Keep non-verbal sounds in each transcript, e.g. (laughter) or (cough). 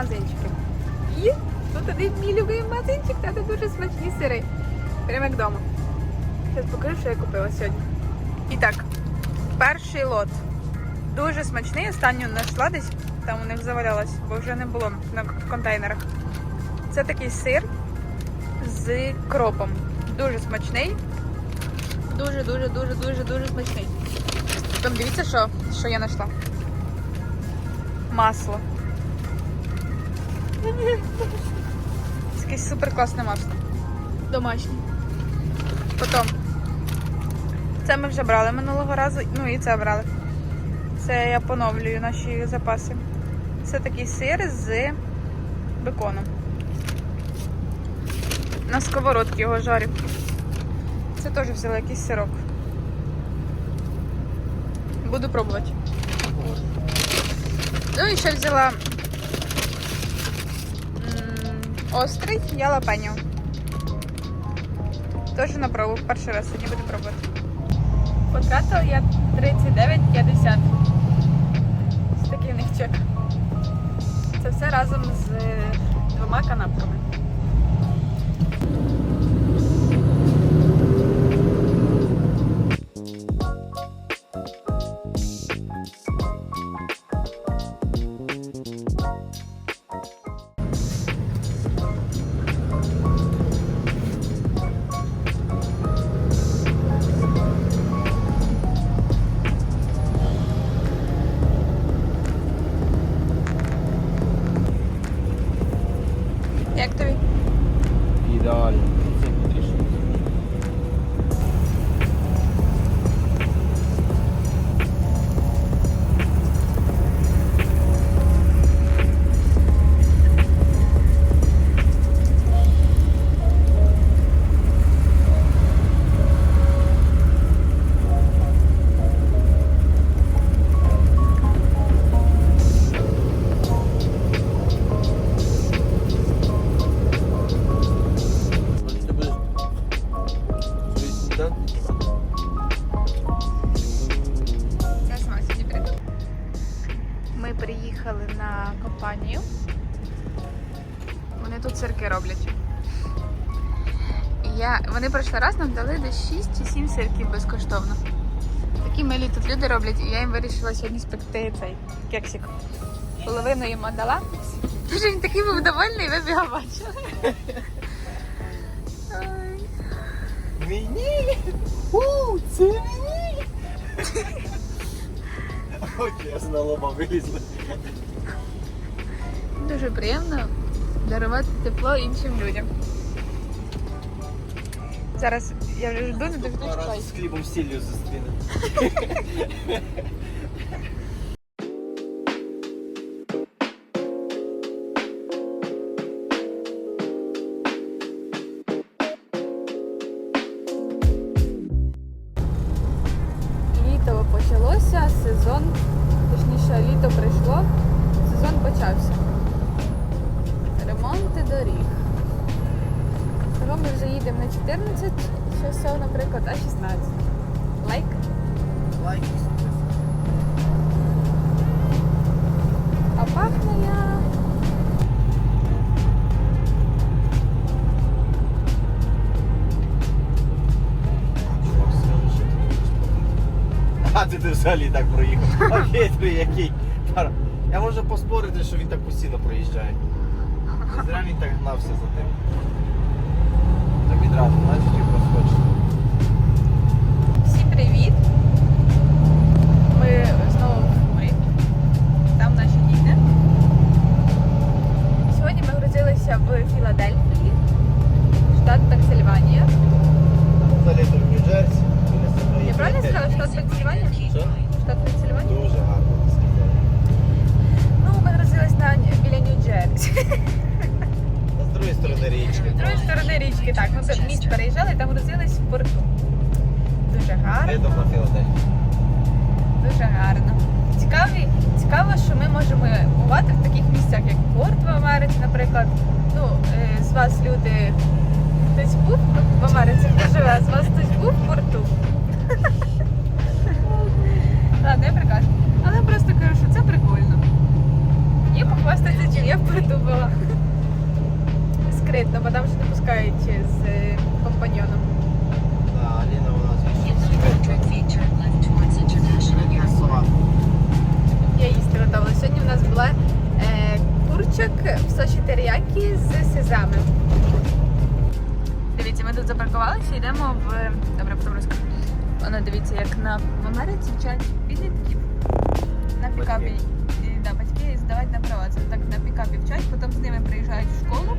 магазинчики. І тут один мій любимий магазинчик, та тут дуже смачні сири. Прямо як вдома. Зараз покажу, що я купила сьогодні. І так, перший лот. Дуже смачний. Останню знайшла десь, там у них завалялось, бо вже не було на контейнерах. Це такий сир з кропом. Дуже смачний. Дуже, дуже, дуже, дуже, дуже смачний. Там дивіться, що, що я знайшла. Масло. Це якесь супер класне масло. Домашнє. Потім. Це ми вже брали минулого разу. Ну і це брали. Це я поновлюю наші запаси. Це такий сир з беконом. На сковородці його жарю. Це теж взяла якийсь сирок. Буду пробувати. Ну і ще взяла острий ялапеньо. Теж на пробу. Перший раз сьогодні буду пробувати. Потратила я 39,50. Ось такий в них чек. Це все разом з е, двома канапками. 6 чи 7 сирків безкоштовно. Такі милі тут люди роблять, і я їм вирішила сьогодні спекти цей кексик. Половину їм дала. Дуже він такий був довольний, ви б його бачили. Мені? У, це мені! (laughs) Ой, я з налома вилізли. Дуже приємно дарувати тепло іншим людям. Зараз я вже жду, не рази з хлібом сіллю зустріну. (laughs) Лайк. Лайк. А пахне я. (laughs) А ти ти взагалі так проїхав. (laughs) А який. Я можу поспорити, що він так постійно проїжджає. Зря він так гнався за тим. Так відразу, знаєш. Всім привіт! Ми знову в Хмурі. Там наші діти. Сьогодні ми грузилися в Філадельфії, штат Пенсильванія. Взагалі тут в Нью-Джерсі. Я правильно сказала, штат Пенсильванія? Штат Пенсильванія? Дуже гарно. Ну, ми грузились на біля Нью-Джерсі. З другої сторони річки. З другої сторони річки, так. Ми міст переїжджали, там грузились в порту. Дуже гарно, дуже гарно. Цікаві, цікаво можемо бувати в таких місцях, як порт в Америці, наприклад. Ну, е, з вас люди хтось був в Америці, хто живе, з вас хтось був в порту. (laughs) Ладно, я прикажу. Але просто кажу, що це прикольно. І похвастатися, чим я в порту була. Скритно, бо там ще не пускають з компаньйоном. Я. Сьогодні в нас була е, курчак в соші теріякі з сезами. Дивіться, ми тут запаркувалися йдемо в. Добре, потім розкажу. Воно дивіться, як на в Америці вчать підлітків на пікапі. Батьки. І, да, батьки здавати на права. Це так на пікапі вчать, потім з ними приїжджають в школу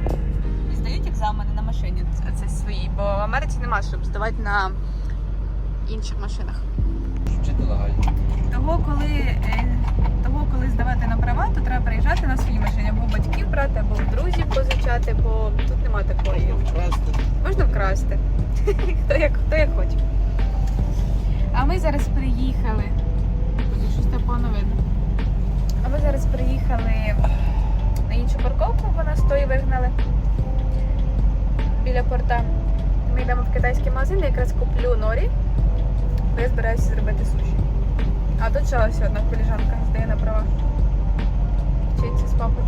і здають екзамени на машині. Це, це свої. Бо в Америці нема, щоб здавати на інших машинах. Вчити легально. Того, коли, е, того, коли здавати на права, то треба приїжджати на своїй машині, або батьків брати, або друзів позичати, бо тут нема такої. Вкрасти. Можна вкрасти. (laughs) хто, як, хто як хоче. А ми зараз приїхали. Щось погано видно. А ми зараз приїхали на іншу парковку, бо нас тої вигнали біля порта. Ми йдемо в китайський магазин, я якраз куплю норі, бо я збираюся зробити суші. А тут ще ось одна коліжанка здає на права. Вчиться з папою.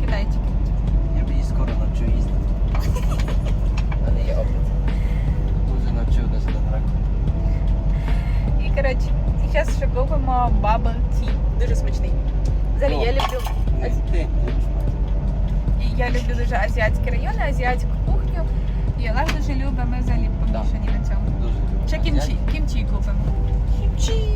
Китайчик. Я б її скоро навчу їздити. Мене є опит. Дуже навчив десь на траку. І коротше, зараз ще купимо bubble tea. Дуже смачний. Взагалі, я люблю Ти. і я люблю дуже азіатські райони, азіатську кухню. І Олег дуже любить, ми взагалі Ще кімчі, кімчі купимо. Кімчі.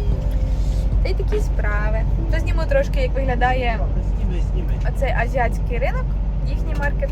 Та й такі справи. То зніму трошки, як виглядає Зніми, зніми. оцей азіатський ринок, їхній маркет.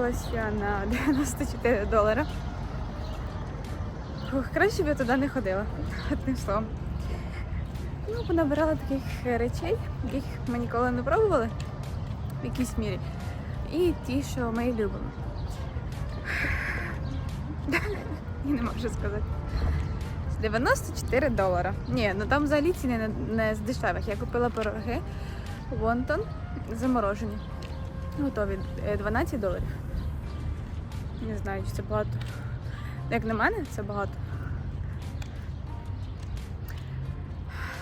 Скупилась я на (laughs) 94 долара. Краще б я туди не ходила, одним словом. Ну, понабирала таких речей, яких ми ніколи не пробували в якійсь мірі. І ті, що ми любимо. (laughs) Я не можу сказати. 94 долара. Ні, ну там взагалі ціни не, не з дешевих. Я купила пироги Вонтон заморожені. Готові Е, 12 доларів. Не знаю, чи це багато. Як на мене, це багато.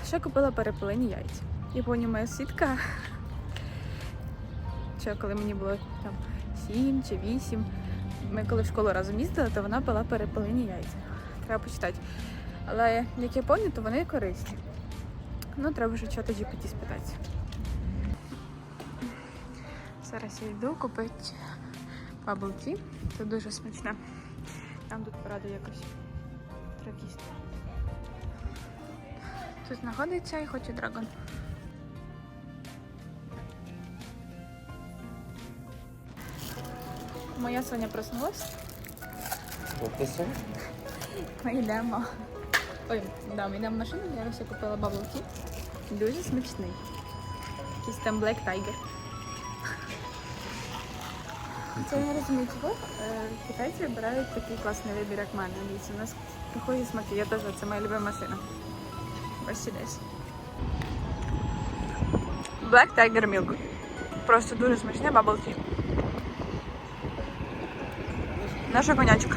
Ще купила перепилені яйця. Я пам'ятаю, моя сітка, ще коли мені було там 7 чи 8, ми коли в школу разом їздили, то вона пила перепилені яйця. Треба почитати. Але як я пам'ятаю, то вони корисні. Ну, треба вже чого GPT спитати. Зараз я йду купити bubble tea. Це дуже смачне. Там тут пораду якось тракіст. Тут знаходиться і хоче драгон. Моя Соня проснулась. Ми йдемо. Ой, да, ми йдемо в машину, я ось купила bubble tea. Дуже смачний. Якийсь там Black Tiger. Це я розумію, чого е, китайці вибирають такий класний вибір, як мене. У нас приходять смаки. Я теж, це моя любима сина. Ось десь. Black Tiger Milk. Просто дуже смачне bubble tea. Наша конячка.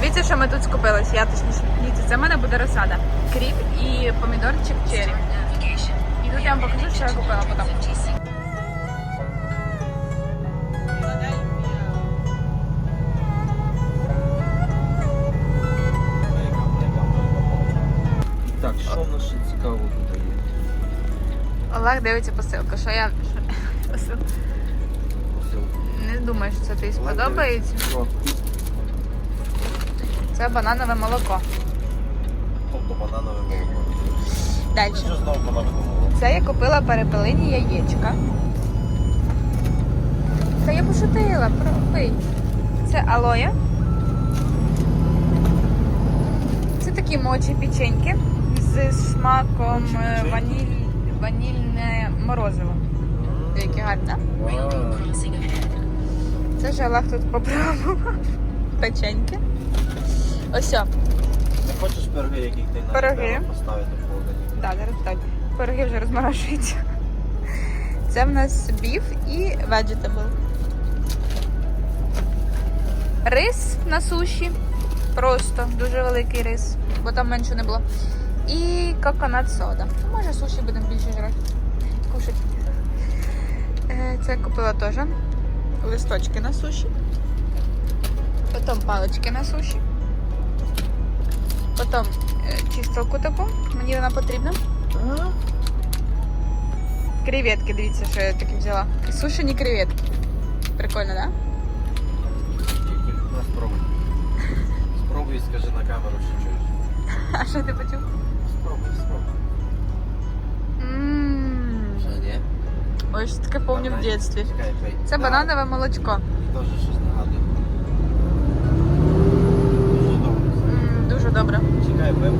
Дивіться, що ми тут скупились. Я точніше. Дивіться, це в мене буде розсада. Кріп і помідорчик черрі. І тут я вам покажу, що я купила потім. Олег дивиться посилку. Що я. що- Посилку. Не думаю, що це тобі сподобається. Це бананове молоко. Тобто бананове молоко. Далі. Що знову бананове молоко? Це я купила перепелині яєчка. Це я пошутила, пий. Це алоє. Це такі мочі печеньки з смаком е, ваніль, ванільне морозиво. Яке гарне. Це ж Олег тут попробував. (laughs) Печеньки. Ось. Не хочеш пироги, яких ти на Пироги. поставити в холодильник? Так, зараз так. Пироги вже розморожуються. Це в нас біф і vegetable. Рис на суші. Просто дуже великий рис, бо там менше не було. І коконат сода. Може суші будемо більше жрати. Кушать. Е, Це купила теж. Листочки на суші. Потім палички на суші. Потім е, чистилку таку. Мені вона потрібна. Креветки, дивіться, що я таки взяла. Сушені креветки. Прикольно, да? Спробуй. Спробуй і скажи на камеру, що чуєш. (laughs) А що ти почув? Ммм. Що, ні? Ой, що таке помню в дитинстві. Чекай. Це Да, бананове молочко. Теж щось нагадує. Дуже добре. Ммм, дуже добре. Чекай, пий.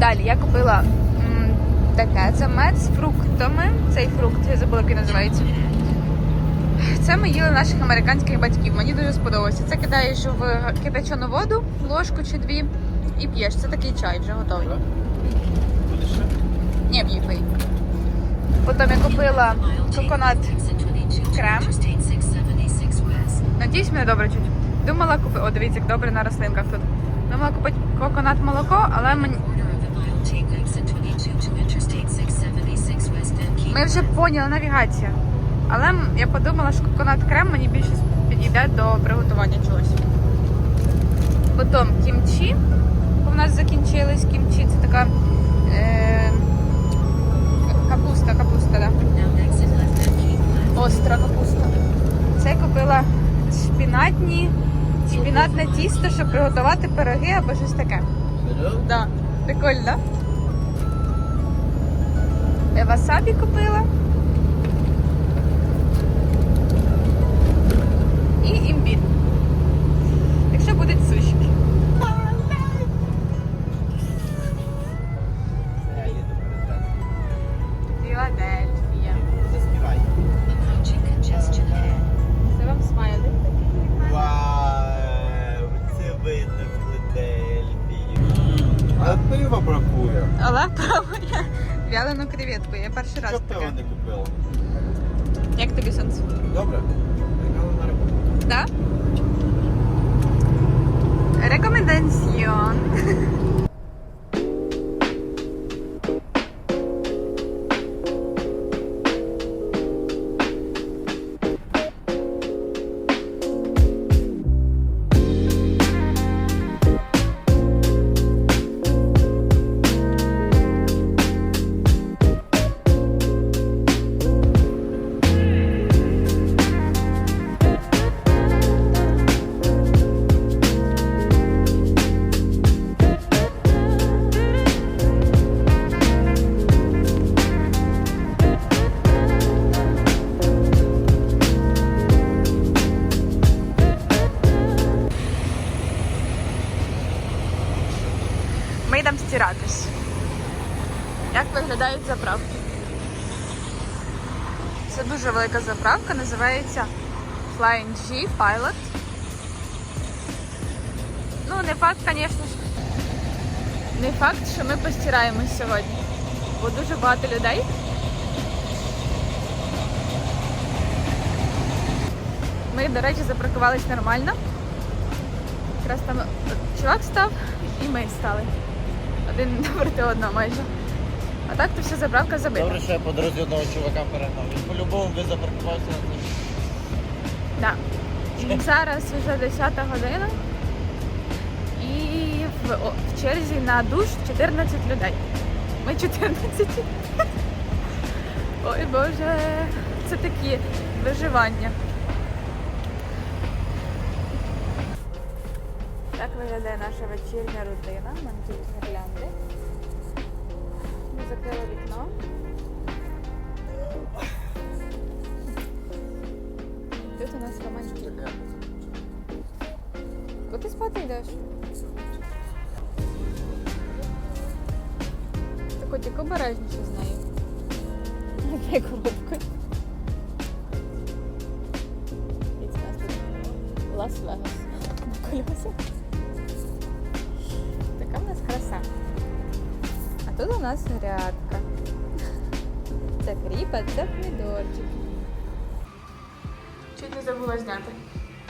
Далі я купила м, таке. Це мед з фруктами. Цей фрукт, я забула, як він називається. Це ми їли наших американських батьків. Мені дуже сподобалося. Це кидаєш в кипячену воду, ложку чи дві, і п'єш. Це такий чай вже готовий. Ні, п'ї. Потім я купила коконат. exit 22 to Крем. Interstate 676 West. Надіюсь, мене добре чуть. Думала купити. О, дивіться, як добре на рослинках тут. Думала купити коконат молоко, але мені. Corner of the Mile T exit 22 to Interstate 676 West Van Ми вже поняли навігація. Але я подумала, що коконат крем мені більше підійде до приготування чогось. Потім кімчі. У нас закінчились кімчі. Це така е, капуста, капуста, да. Остра капуста. Це я купила шпінатні, шпінатне тісто, щоб приготувати пироги або щось таке. Да. Прикольно. Я васабі купила. Креветку. Я називається Flying G Pilot. Ну, не факт, звісно. Не факт, що ми постираємось сьогодні, бо дуже багато людей. Ми, до речі, запаркувались нормально. Якраз там чувак став і ми стали. Один напроти одного майже. А так то вся заправка забита. Добре, що я по дорозі одного чувака перегнав. Він по-любому би запаркувався на тим. Да. Зараз вже 10 година. І в, о, в черзі на душ 14 людей. Ми 14. Ой Боже, це такі виживання. Так виглядає наша вечірня рутина. Нам тут гірлянди. Ми закрили вікно. Тут у нас романтик. Куди ти спати йдеш? Ти котик обережніше з нею. Як коробкою. Лас-Вегас на колесах. Нас грядка. Це кріпа, це помідорчик. Чуть не забула зняти.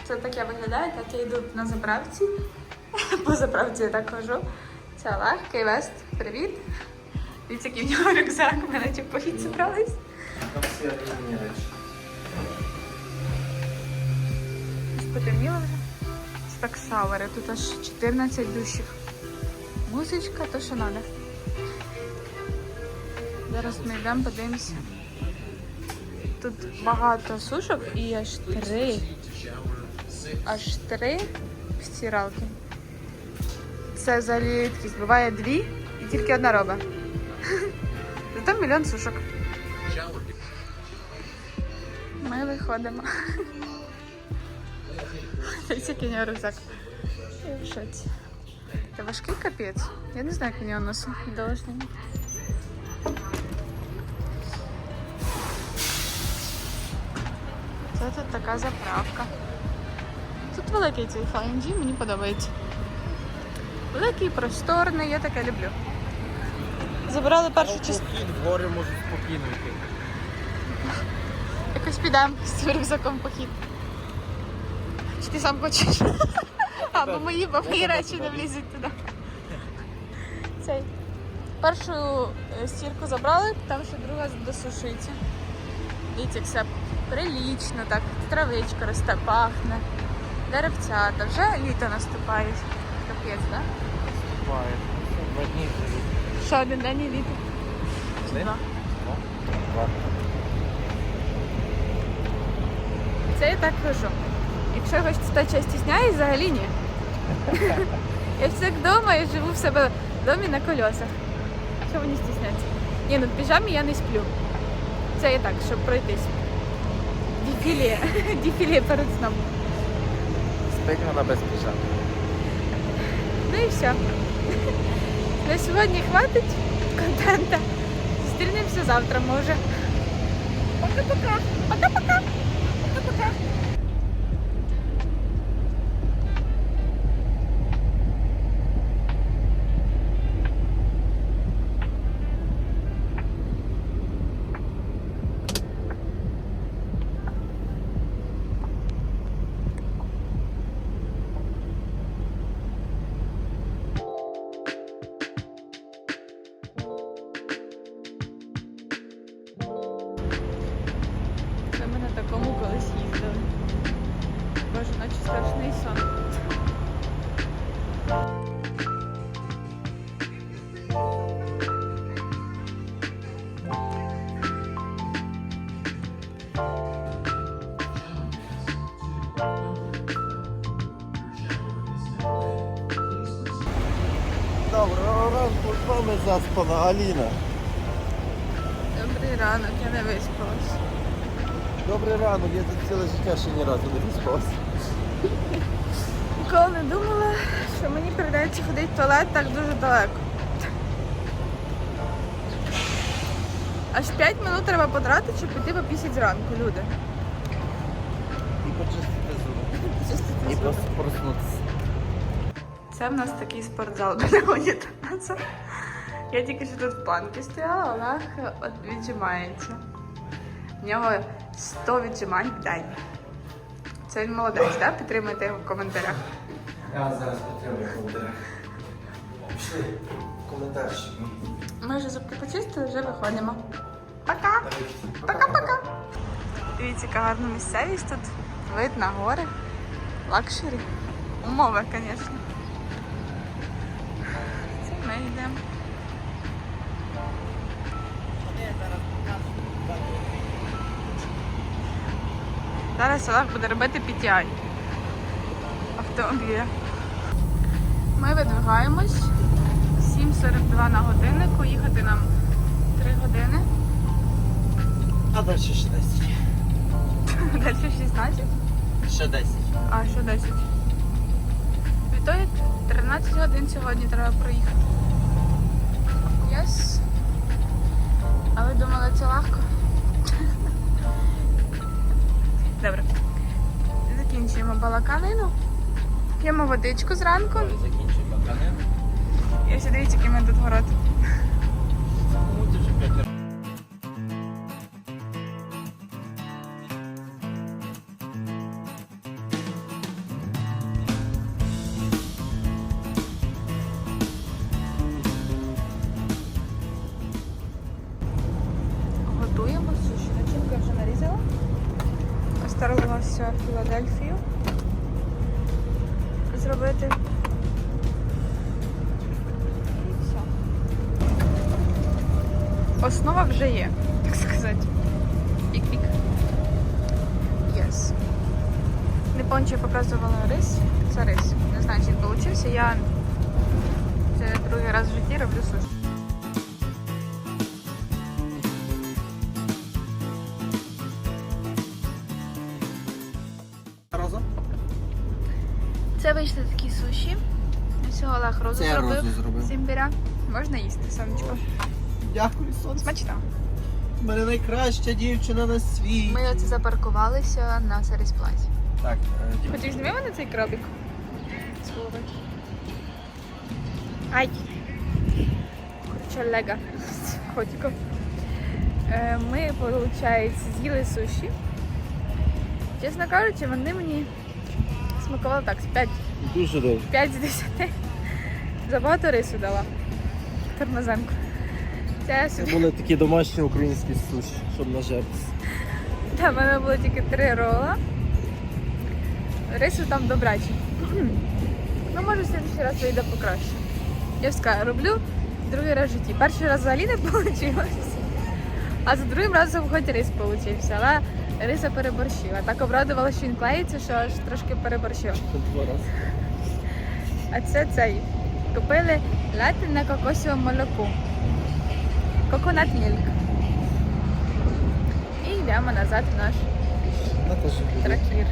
Це таке виглядає, так я йду на заправці. (laughs) По заправці я так хожу. Це Олег, Кейвест, привіт. Дивіться, який в нього рюкзак, ми наче похід зібрались. Там всі різні речі. Потемніло вже. Це так шавери, тут аж 14 душів. Музичка, то що треба. Зараз ми йдемо, подивимося. Тут багато сушок і аж три. Аж три стиралки. Це взагалі рідкість. Буває дві і тільки одна робить. (laughs) Зато мільйон сушок. Ми виходимо. (laughs) Який у нього рюкзак. Це важкий капець. Я не знаю, як він його носить. Должний. Це тут така заправка. Тут великий цей FNG, мені подобається. Великий, просторний, я таке люблю. Забирали першу частину. Похід в можуть спокійно йти. Якось підемо з цим рюкзаком похід. Чи ти сам хочеш? Або мої, бо мої речі не влізуть туди. Цей. Першу е, стірку забрали, там ще друга досушується. Дивіться, як все прилічно, так, травичка росте, пахне, деревцята. Вже літо наступає. Капець, так? Буває. Два дні живуть. Ще один день і літо. Чи два? Два. Це я так кажу. Якщо я хочу стати стісняюсь, взагалі ні. (laughs) я всяк вдома і живу в себе в домі на колесах. Що мені стіснятися? Ні, ну в піжамі я не сплю. Це я так, щоб пройтись. Дефіле. (laughs) Дефіле перед сном. Спить вона без піжами. Ну і все. На сьогодні хватить контента. Зустрінемося завтра, може. Пока-пока. Пока-пока. Пока-пока. Заспана Аліна. Добрий ранок, я не виспалась. Добрий ранок, я тут ціле життя ще ні разу не виспався. Ніколи не думала, що мені прийдеться ходити в туалет так дуже далеко. Аж 5 минут треба потратити, щоб піти попісять зранку, люди. І почистити зуби. І просто проснутися. Це в нас такий спортзал (laughs) біля унітазу. Я тільки що тут в планки стояла, Олег віджимається. В нього 100 віджимань в день. Це він молодець, так? Підтримуйте його в коментарях. Я вас зараз підтримую в коментарях. Пішли. Коментарщик. Ми вже зубки почистили, вже виходимо. Пока! Пока-пока! Дивіться, яка гарна місцевість тут. Вид на гори. Лакшері. Умови, звісно. Це ми йдемо. Зараз Олег буде робити PTI автомобіля. Ми видвигаємось. 7.42 на годиннику, їхати нам 3 години. А далі ще 10. (laughs) Далі 16. Ще 10. А що 10? Відтоді 13 годин сьогодні треба проїхати. Єс. А ви думали, це легко? Добре. Закінчуємо балаканину. П'ємо водичку зранку. Закінчуємо балаканину. І ось дивіться, який ми тут город. Вже є, так сказати. Пік-пік. Yes. Не помню, я показувала рис. Це рис. Не знаю, чи він вийшов. Я це другий раз в житті роблю суші. Роза? Це вийшли такі суші. Ось Олег розу Це я зробив. розу зробив. з імбиря. Можна їсти, сонечко. Дякую, сонце. Смачно. У мене найкраща дівчина на світі. Ми оце запаркувалися на Сересплаті. Так, е, Хочеш зніми мене цей крабик? З голови. Ай! Короче, лега з котиком. Е, Ми, виходить, з'їли суші. Чесно кажучи, вони мені смакували так, з 5 дуже добре. 5 з 10. Забагато рису дала. Тормозенку. Це були такі домашні українські суші, щоб нажертися. Та в мене було тільки три рола. Рису там добрячий. Ну, може, в следующий раз вийде покраще. Я ж кажу, роблю другий раз в житті. Перший раз взагалі не (laughs) вийшло. А за другим разом хоч рис вийшов, але риса переборщила. Так обрадувала, що він клеїться, що аж трошки переборщила. Два рази. А це цей. Купили латине кокосове молоко. Коконат мільк. І йдемо назад в наш тракір.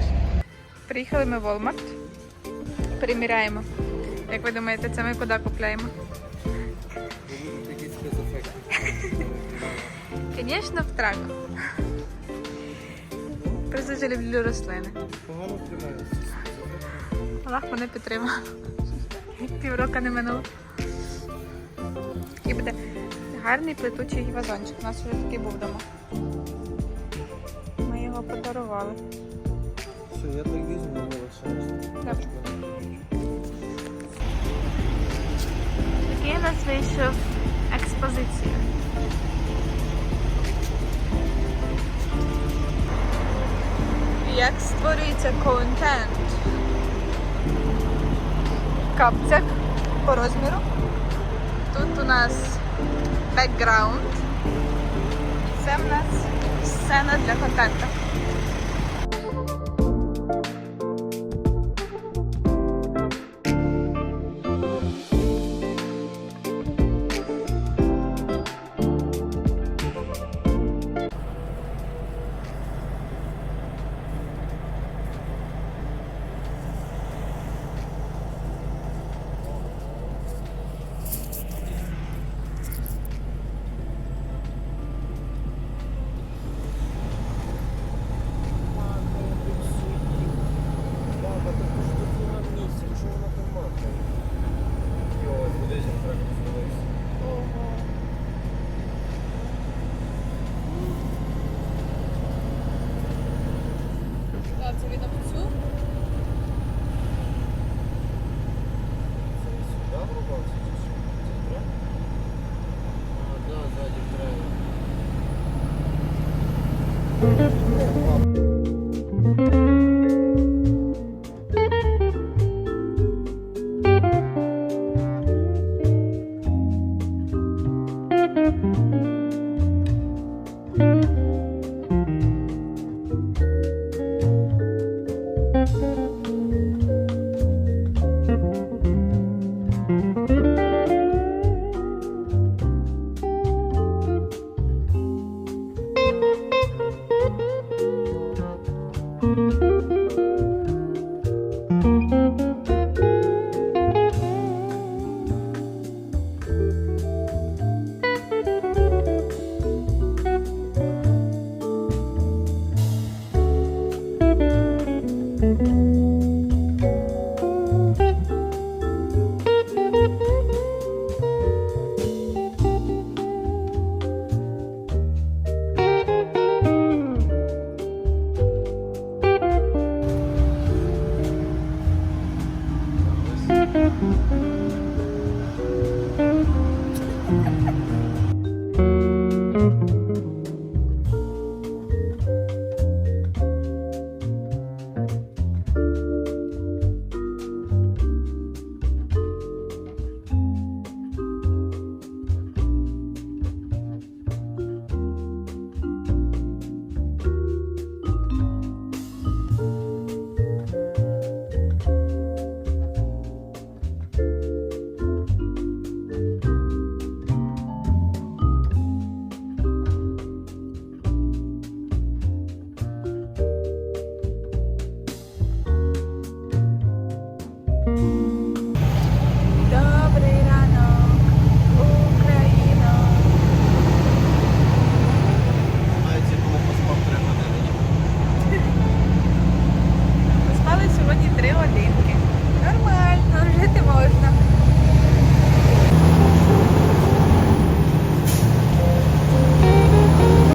Приїхали ми в Walmart. Приміряємо. Як ви думаєте, це ми куди купляємо? Звісно, в трак. Просто дуже люблю рослини. Погано тримається. Аллах мене підтримав. Півроку не минуло. Такий буде гарний плетучий вазончик. У нас вже такий був вдома. Ми його подарували. Все, я так візьму. Добре. Такий у нас вийшов експозиція. Як створюється контент? Капцяк по розміру. Тут у нас бекграунд. І це в нас сцена для контенту.